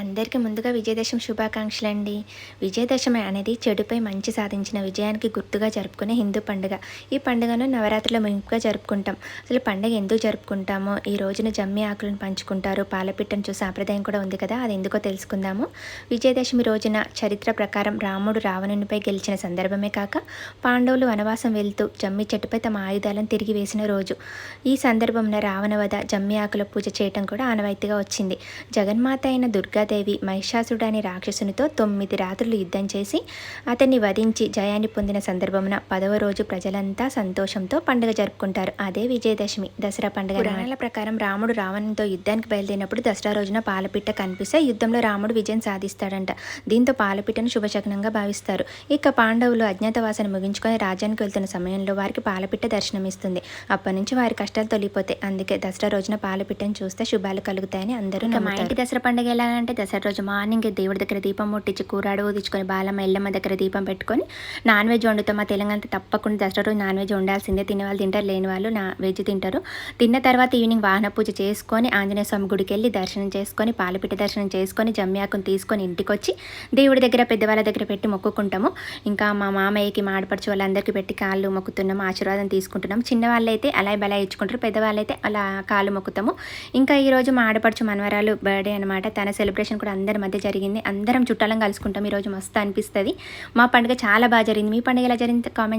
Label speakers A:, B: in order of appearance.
A: అందరికీ ముందుగా విజయదశమి శుభాకాంక్షలు అండి విజయదశమి అనేది చెడుపై మంచి సాధించిన విజయానికి గుర్తుగా జరుపుకునే హిందూ పండుగ. ఈ పండుగను నవరాత్రిలో ముగింపుగా జరుపుకుంటాం. అసలు పండుగ ఎందుకు జరుపుకుంటామో ఈ రోజున జమ్మి ఆకులను పంచుకుంటారు పాలపిట్టను చూసే సాంప్రదాయం కూడా ఉంది కదా అది ఎందుకో తెలుసుకుందాము. విజయదశమి రోజున చరిత్ర ప్రకారం రాముడు రావణునిపై గెలిచిన సందర్భమే కాక పాండవులు వనవాసం వెళ్తూ జమ్మి చెట్టుపై తమ ఆయుధాలను తిరిగి వేసిన రోజు. ఈ సందర్భంలో రావణవధ జమ్మి ఆకుల పూజ చేయటం కూడా ఆనవాయితీగా వచ్చింది. జగన్మాత అయిన దుర్గా దుర్గాదేవి మహిషాసుడు అనే రాక్షసునితో తొమ్మిది రాత్రులు యుద్ధం చేసి అతన్ని వధించి జయాన్ని పొందిన సందర్భమున పదవ రోజు ప్రజలంతా సంతోషంతో పండుగ జరుపుకుంటారు. అదే విజయదశమి దసరా పండుగ పురాణాల ప్రకారం రాముడు రావణునితో యుద్ధానికి బయలుదేరినప్పుడు దసరా రోజున పాలపిట్ట కనిపిస్తే యుద్ధంలో రాముడు విజయం సాధిస్తాడంట. దీంతో పాలపిట్టను శుభశకనంగా భావిస్తారు. ఇక పాండవులు అజ్ఞాతవాసాన్ని ముగించుకొని రాజ్యానికి వెళ్తున్న సమయంలో వారికి పాలపిట్ట దర్శనమిస్తుంది. అప్పటి నుంచి వారి కష్టాలు తొలిపోతాయి అందుకే దసరా రోజున పాలపిట్టను చూస్తే శుభాలు కలుగుతాయని అందరూ
B: మా ఇంటి దసరా పండుగ ఎలా అంటే దసరా రోజు మార్నింగ్ దేవుడి దగ్గర దీపం ముట్టించి కూరాడు ఊదించుకొని బాలమ్మ ఎల్లమ్మ దగ్గర దీపం పెట్టుకొని నాన్ వెజ్ వండుతాం మా తెలంగాణ తప్పకుండా దసరా రోజు నాన్ వెజ్ వండాల్సిందే. తినే వాళ్ళు తింటారు లేని వాళ్ళు నా వెజ్ తింటారు. తిన్న తర్వాత ఈవినింగ్ వాహన పూజ చేసుకొని ఆంజనేయ స్వామి గుడికి వెళ్ళి దర్శనం చేసుకొని పాలపిట్ట దర్శనం చేసుకొని జమ్యాకుని తీసుకొని ఇంటికి వచ్చి దేవుడి దగ్గర పెద్దవాళ్ళ దగ్గర పెట్టి మొక్కుకుంటాము. ఇంకా మా మామయ్యకి మాడపడుచు వాళ్ళందరికీ పెట్టి కాళ్ళు మొక్కుతున్నాము ఆశీర్వాదం తీసుకుంటున్నాం చిన్నవాళ్ళు అయితే అలా బలా ఇచ్చుకుంటారు పెద్దవాళ్ళైతే అలా కాళ్ళు మొక్కుతాము. ఇంకా ఈరోజు మా ఆడపడుచు మనవరాలు బర్త్డే అనమాట తన సెలబ్రేషన్ కూడా అందరి మధ్య జరిగింది. అందరం చుట్టాలం కలుసుకుంటాం. ఈరోజు మస్తు అనిపిస్తుంది. మా పండుగ చాలా బాగా జరిగింది. మీ పండుగ ఎలా జరిగింది? కామెంట్